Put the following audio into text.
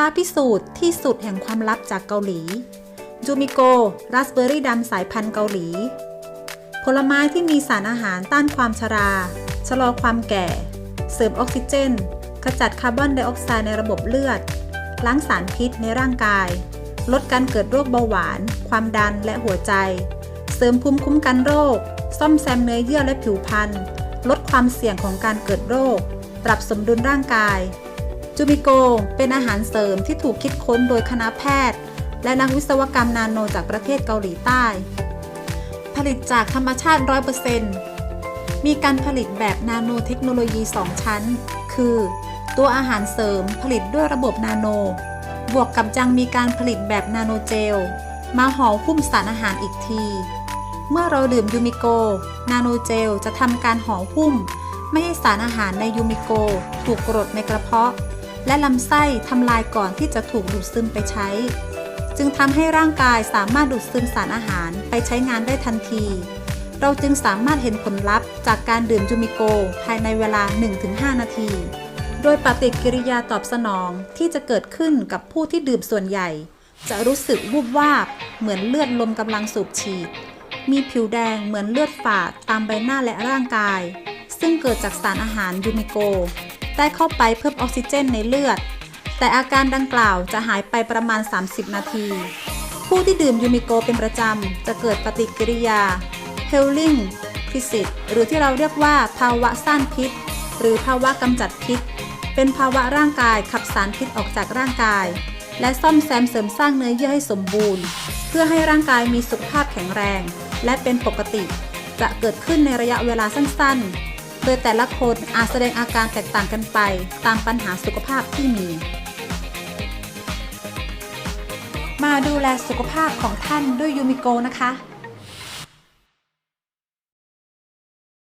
ท้าพิสูจน์ที่สุดแห่งความลับจากเกาหลี จูมิโก ราสเบอร์รี่ดำสายพันธุ์เกาหลี ผลไม้ที่มีสารอาหารต้านความชรา ชะลอความแก่ เสริมออกซิเจน ขจัดคาร์บอนไดออกไซด์ในระบบเลือด ล้างสารพิษในร่างกาย ลดการเกิดโรคเบาหวาน ความดันและหัวใจ เสริมภูมิคุ้มกันโรค ซ่อมแซมเนื้อเยื่อและผิวพรรณ ลดความเสี่ยงของการเกิดโรค ปรับสมดุลร่างกาย จูมิโกเป็นอาหารเสริมที่ถูกคิดค้นโดยคณะแพทย์ และนักวิศวกรรมนาโนจากประเทศเกาหลีใต้ ผลิตจากธรรมชาติ 100%มีการผลิตแบบนาโนเทคโนโลยี 2 ชั้น คือ ตัวอาหารเสริมผลิตด้วยระบบนาโน บวกกับยังมีการผลิตแบบนาโนเจล มาห่อหุ้มสารอาหารอีกที เมื่อเราดื่มยูมิโก นาโนเจลจะทำการห่อหุ้ม ไม่ให้สารอาหารในยูมิโก ถูกกรดในกระเพาะ และลำไส้ทำลายก่อนที่จะถูกดูดซึมไปใช้ จึงทำให้ร่างกายสามารถดูดซึมสารอาหารไปใช้งานได้ทันที เราจึงสามารถเห็นผลลัพธ์จากการดื่มยูมิโก ภายในเวลา 1-5 นาที โดยปฏิกิริยาตอบสนองที่จะเกิดขึ้นกับผู้ที่ดื่มส่วนใหญ่ จะรู้สึกวูบวาบ เหมือนเลือดลมกำลังสูบฉีด มีผิวแดงเหมือนเลือดฝาดตามใบหน้าและร่างกาย ซึ่งเกิดจากสารอาหารยูมิโก ได้เข้าไปเพิ่มออกซิเจนในเลือด แต่อาการดังกล่าวจะหายไปประมาณ 30 นาที ผู้ที่ดื่มยูมิโกเป็นประจำ จะเกิดปฏิกิริยา h e l i n g c r i s i s หรือที่เราเรียกว่าภาวะซ่านพิษ หรือภาวะกำจัดพิษ เป็นภาวะร่างกายขับสารพิษออกจากร่างกาย และซ่อมแซมเสริมสร้างเนื้อเยื่อให้สมบูรณ์ เพื่อให้ร่างกายมีสุขภาพแข็งแรง และเป็นปกติ จะเกิดขึ้นในระยะเวลาสั้นๆ ดยแต่ละคนอาจแสดงอาการแตกต่างกันไปตามปัญหาสุขภาพที่มี มาดูแลสุขภาพของท่านด้วยยูมิโกนะคะ